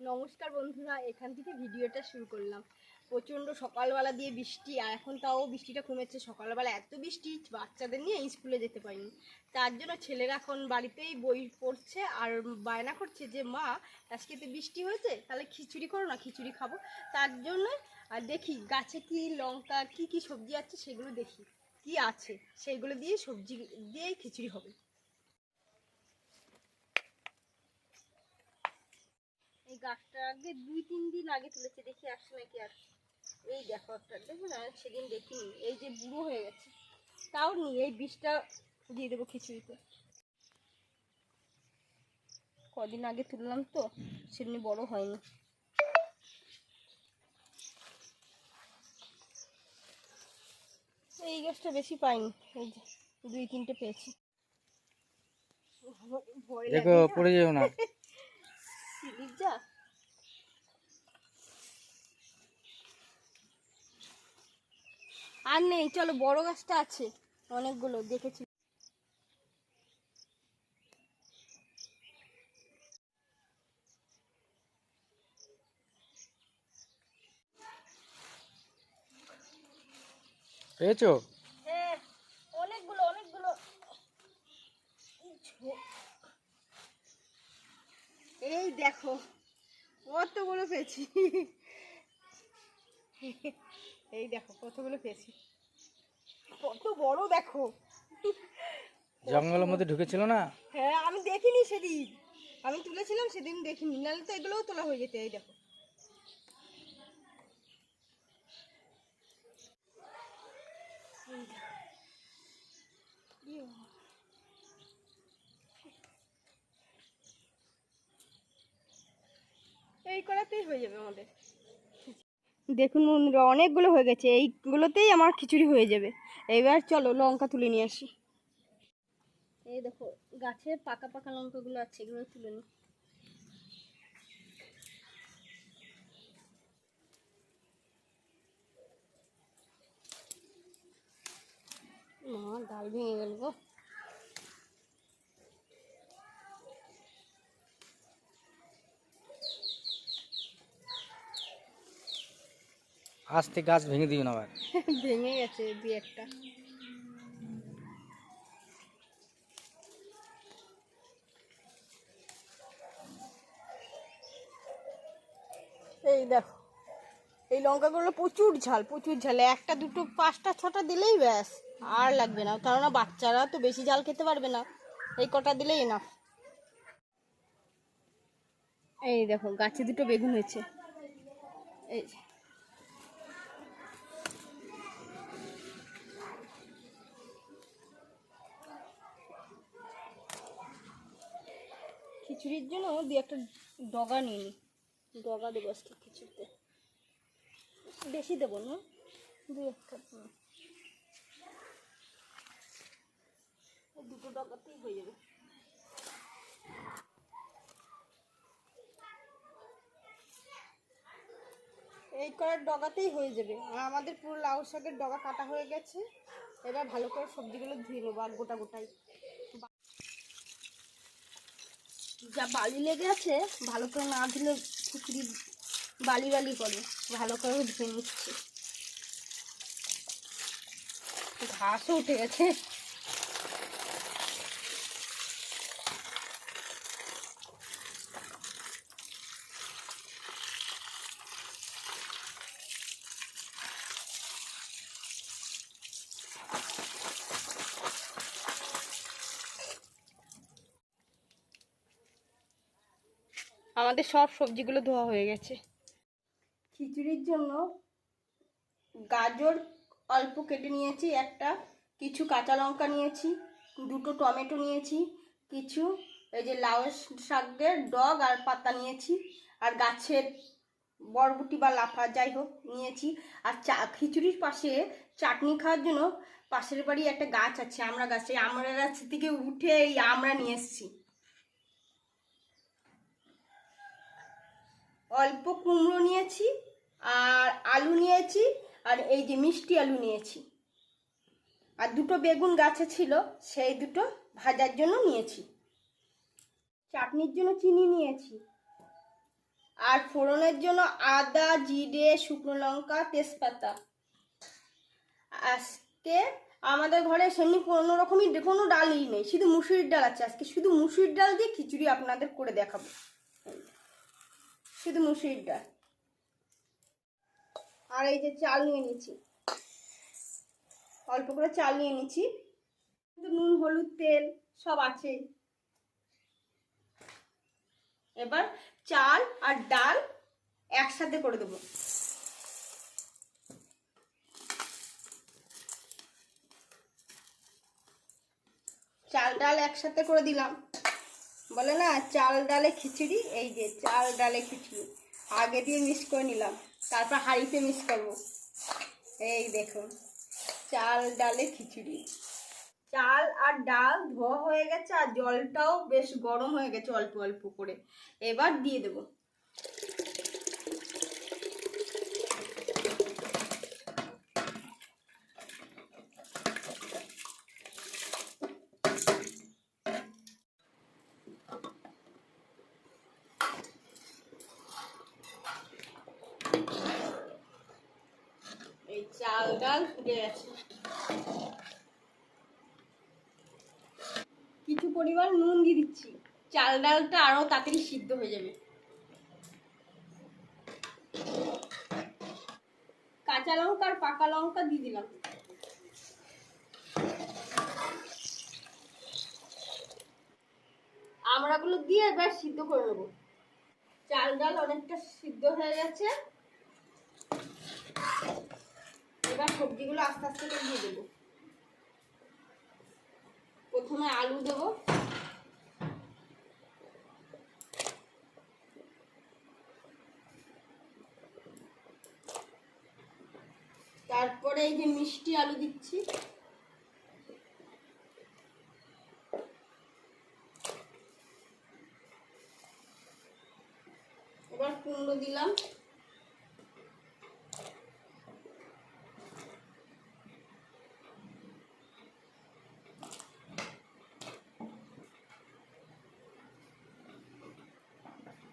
নমস্কার বন্ধুরা, এখান থেকে ভিডিওটা শুরু করলাম। প্রচণ্ড সকালবেলা দিয়ে বৃষ্টি, আর এখন তাও বৃষ্টিটা কমেছে। সকালবেলা এত বৃষ্টি, বাচ্চাদের নিয়ে স্কুলে যেতে পারিনি। তার জন্য ছেলেরা এখন বাড়িতেই বই পড়ছে, আর বায়না করছে যে, মা, আজকে তো বৃষ্টি হয়েছে, তাহলে খিচুড়ি করো না, খিচুড়ি খাব। তার জন্য, আর দেখি গাছে কি লঙ্কা, কি কি সবজি আছে, সেগুলো দেখি। কি আছে? সেগুলো দিয়ে সবজি দিয়েই খিচুড়ি হবে। গাছটা আগে দুই, তিন দিন আগে দেখি আসছে নাকি আর। এই দেখো একটা সেদিন দেখিনি। এই যে বুড়ো হয়ে গেছে। তাও নি এই বীজটা দিয়ে দেবো খিচুড়িতে। কদিন আগে তুললাম তো সেদিন বড় হয়নি। এই গাছটা বেশি পাইনি, এই যে দুই, তিনটে পেয়েছি। দেখো, পড়ে যেও না। যা আর নেই চলো বড় গাছটা আছে অনেকগুলো দেখেছি। পেয়েছ হ্যাঁ অনেকগুলো অনেকগুলো এই ছো- এই দেখো কতগুলো পেয়েছি। এই দেখো কতগুলো পেয়েছি। কত বড় দেখো। জঙ্গলের মধ্যে ঢুকেছিল না? হ্যাঁ আমি দেখিনি সেদিন। আমি তুলেছিলাম সেদিন দেখিনি। নাহলে তো এগুলোও তোলা হয়ে যেত এই দেখো। এই দেখো। ইয়ে বাবা। এই করাতেই হয়ে যাবে আমাদের। দেখুন বন্ধুরা অনেকগুলো হয়ে গেছে এইগুলোতেই আমার খিচুড়ি হয়ে যাবে। এবার চলো লঙ্কা তুলে নিয়ে আসি। এই দেখো গাছের পাকা পাকা লঙ্কাগুলো আছে এগুলো তুলে নি। মা ডাল ভেঙে গেল গো। আস্তে গাছ ভেঙে দিও না আবার। ভেঙে গেছে দুই একটা। এই দেখো, এই লঙ্কাগুলো প্রচুর ঝাল প্রচুর ঝাল। একটা, দুটো, পাঁচটা, ছটা দিলেই ব্যাস, আর লাগবে না। কারণ বাচ্চারা তো বেশি ঝাল খেতে পারবে না। এই কটা দিলেই না এই দেখো, গাছে দুটো বেগুন হয়েছে। এই খিচুড়ির জন্য দু একটা ডগা নিয়ে নিই ডগা দেবো আজকে খিচুড়িতে। বেশি দেবো না, দু একটা। দুটো ডগাতেই হয়ে যাবে। এই করার ডগাতেই হয়ে যাবে। আর আমাদের পুরো লাউ শাকের ডগা কাটা হয়ে গেছে। এবার ভালো করে সবজিগুলো ধুয়ে নেব আর গোটা গোটাই। যা বালি লেগে আছে, ভালো করে না ধুলে খুচরি বালি বালি করে, ভালো করে ধুয়ে নিচ্ছে। ঘাসও উঠে গেছে। আমাদের সব সবজিগুলো ধোয়া হয়ে গেছে। খিচুড়ির জন্য গাজর অল্প কেটে নিয়েছি, একটা, কিছু কাঁচা লঙ্কা নিয়েছি, দুটো টমেটো নিয়েছি, কিছু এই যে লাউ শাকের ডগ আর পাতা নিয়েছি, আর গাছের বরবটি বা লাফা যাই হোক নিয়েছি। আর চা, খিচুড়ির পাশে চাটনি খাওয়ার জন্য পাশের বাড়ি একটা গাছ আছে, আমরা গাছ আমরা গাছ থেকে উঠে এই আমরা নিয়ে এসেছি। অল্প কুমড়ো নিয়েছি আর আলু নিয়েছি আর এই যে মিষ্টি আলু নিয়েছি। আর দুটো বেগুন গাছে ছিল, সেই দুটো ভাজার জন্য নিয়েছি। চাটনির জন্য চিনি নিয়েছি। আর ফোড়নের জন্য আদা, জিরে, শুকনো লঙ্কা, তেজপাতা। আজকে আমাদের ঘরে সেমনি কোনো রকমই কোনো ডালই নেই, শুধু মুসুরির ডাল আছে। আজকে শুধু মুসুরির ডাল দিয়ে খিচুড়ি আপনাদের করে দেখাবো। শুধু মুসুরির ডাল। আর এই যে চাল নিয়ে নিচ্ছি। অল্প করে চাল নিয়ে নিচ্ছি। কিন্তু নুন, হলুদ, তেল সব আছে। এবার চাল আর ডাল একসাথে করে দেবো। চাল, ডাল একসাথে করে দিলাম। বলে না, চাল, ডালে খিচুড়ি, এই যে চাল, ডালে খিচুড়ি। আগে দিয়ে মিক্স করে নিলাম, তারপর হাঁড়িতে মিক্স করব। এই দেখো, চাল, ডালে খিচুড়ি। চাল আর ডাল ধোয়া হয়ে গেছে, আর জলটাও বেশ গরম হয়ে গেছে অল্প অল্প করে। এবার দিয়ে দেবো এই চাল কিছু পরিমাণ নুন দিয়ে দিচ্ছি। চাল ডালটা আরও তাড়াতাড়ি সিদ্ধ হয়ে যাবে। কাঁচা লঙ্কা আর পাকা লঙ্কা দিয়ে দিলাম। আমড়াগুলো দিয়ে এবার সিদ্ধ করে নেব। চাল ডাল অনেকটা সিদ্ধ হয়ে গেছে। এবার সবজিগুলো আস্তে আস্তে করে দিয়ে দেবো। প্রথমে আলু দেবো। তারপরে এই যে মিষ্টি আলু দিচ্ছি এবার কুমড়ো দিলাম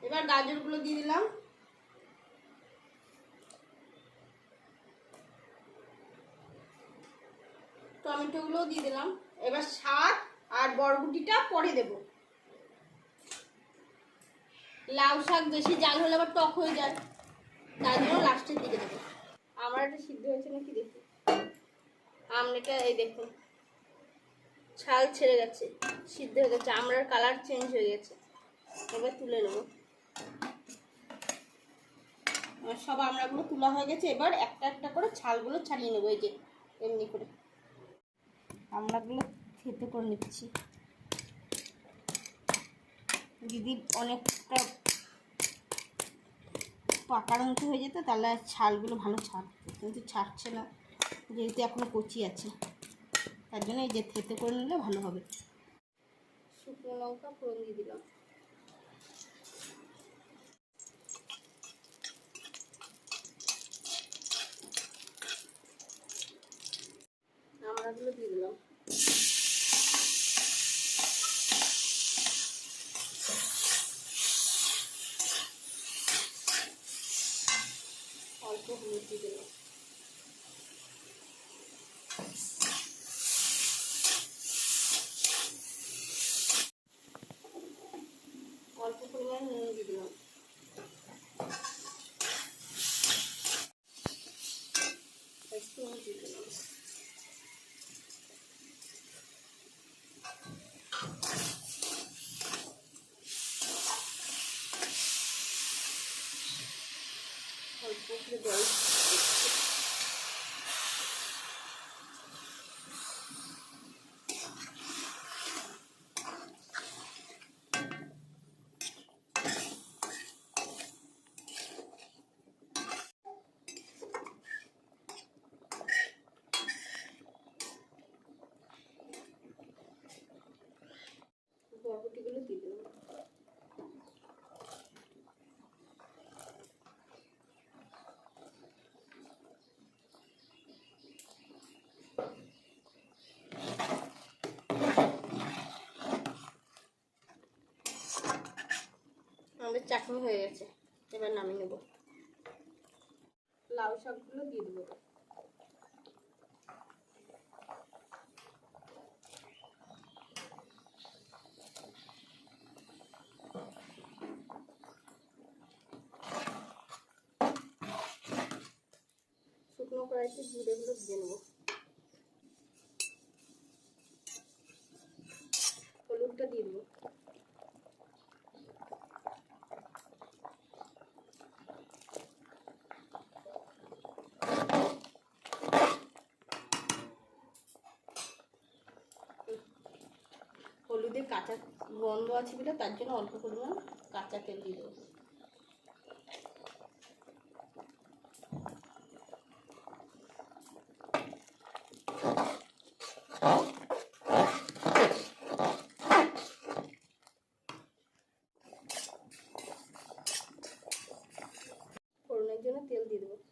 এবার গাজরগুলো দিয়ে দিলাম। টমেটোগুলো দিয়ে দিলাম। এবার শাক আর বরবটিটা পরে দেব। লাউ শাক বেশি জাল হলে আবার টক হয়ে যায়। তাই জন্য লাস্টের দিকে দেবো। আমার এটা সিদ্ধ হয়েছে নাকি দেখি। আমলেটা এই দেখুন। ছাল ছেড়ে গেছে, সিদ্ধ হয়ে গেছে। আমরার কালার চেঞ্জ হয়ে গেছে। এবার তুলে নেব। সব আমড়াগুলো তোলা হয়ে গেছে। এবার একটা একটা করে ছালগুলো ছাড়িয়ে নেব, এই যে, এমনি করে। আমড়াগুলো খেতে করে নিচ্ছি। যদি অনেকটা পাকার মতো হয়ে যেত, তাহলে ছালগুলো ভালো ছাড়তো কিন্তু ছাড়ছে না। যেহেতু এখনও কচি আছে, তার জন্য এই যে থেতে করে নিলে ভালো হবে। শুকনো লঙ্কা ফোড়ন দিয়ে দিলাম। আমড়াগুলো দিয়ে দিলাম। অল্প হলুদ দিয়ে দিলাম। অল্প পরিমাণ নুন দিয়ে দিলাম একটু নুন দিয়ে দিলাম অল্প করে জল দিচ্ছি। বরবটিগুলো দিয়ে দিলাম আমাদের চাটনি হয়ে গেছে। এবার নামিয়ে নেব। লাউ শাকগুলো দিয়ে দেবো। শুকনো কড়াইতে জিরেগুলো দিয়ে নেব হলুদটা দিয়ে দেবো হলুদে কাঁচা গন্ধ আছে বলে তার জন্য অল্প পরিমাণ কাঁচা তেল দিয়ে দেবো। ফোড়নের জন্য তেল দিয়ে দেবো।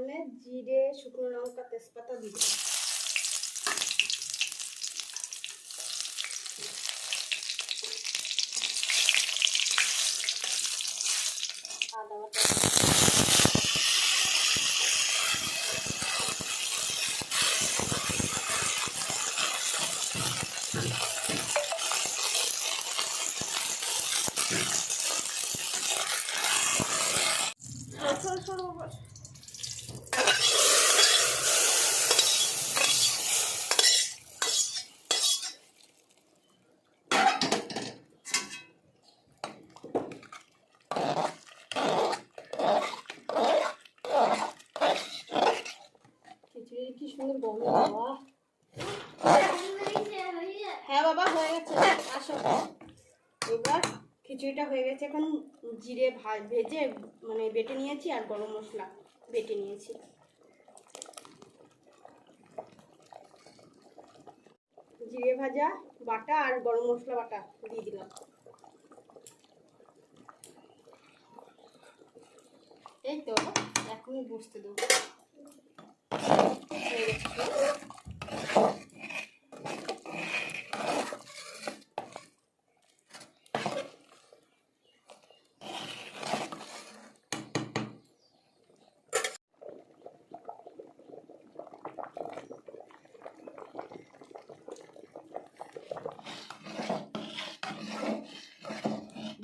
ফোড়নে জিরে শুকনো লঙ্কা তেজপাতা দেবো। বাটা সর সর বাবা খিচুড়ির কি সুন্দর গন্ধ বাবা। হ্যাঁ বাবা হয়ে গেছে। আসো। এবার খিচুড়িটা হয়ে গেছে। এখন জিরে ভেজে মানে বেটে নিয়েছি আর গরম মশলা বেটে নিয়েছি। জিরে ভাজা বাটা আর গরম মশলা বাটা দিয়ে দিলাম। এই তো এখনই বসতে দেবো।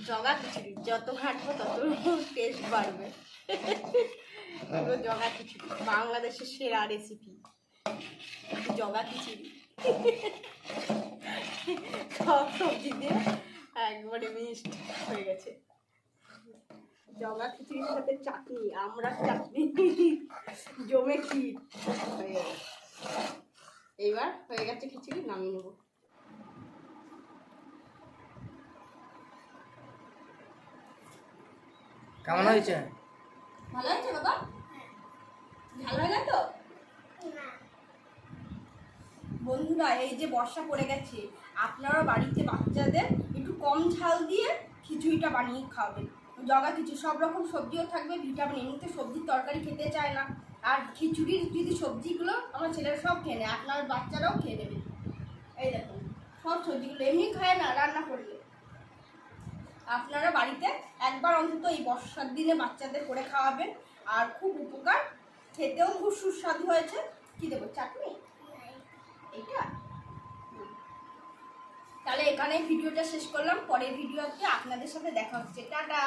জগা খিচুড়ি যত ঘাটবো তত টেস্ট বাড়বে। জগা খিচুড়ি বাংলাদেশের সেরা রেসিপি জগা খিচুড়ি। সব সবজি দিয়ে একবারে মিক্সড হয়ে গেছে। জগা খিচুড়ির সাথে চাটনি আমরা চাটনি জমে ক্ষীর হয়ে এইবার হয়ে গেছে খিচুড়ি নামিয়ে নেব। কেমন হয়েছে? ভালো হয়েছে বাবা? ভালো হয় না তো? বন্ধুরা, এই যে বর্ষা পড়ে গেছে, আপনারা বাড়িতে বাচ্চাদের একটু কম ঝাল দিয়ে খিচুড়িটা বানিয়ে খাওয়াবেন। জগা খিচুড়ি সব রকম সবজিও থাকবে, ভিটামিন, এমনিতে সবজির তরকারি খেতে চায় না। আর খিচুড়ির যদি সবজিগুলো আমার ছেলেরা সব খেয়ে নেয়, আপনার বাচ্চারাও খেয়ে নেবে। এই দেখুন, সব সবজিগুলো, এমনি খায় না, রান্না করলে। আপনারা বাড়িতে একবার অন্তত এই বর্ষার দিনে বাচ্চাদের করে খাওয়াবেন। আর খুব উপকার, খেতেও খুব সুস্বাদু হয়েছে। কি দেবো, চাটনি? হুম। তাহলে এখানে ভিডিওটা শেষ করলাম পরের ভিডিওতে আপনাদের সাথে দেখা হচ্ছে টাটা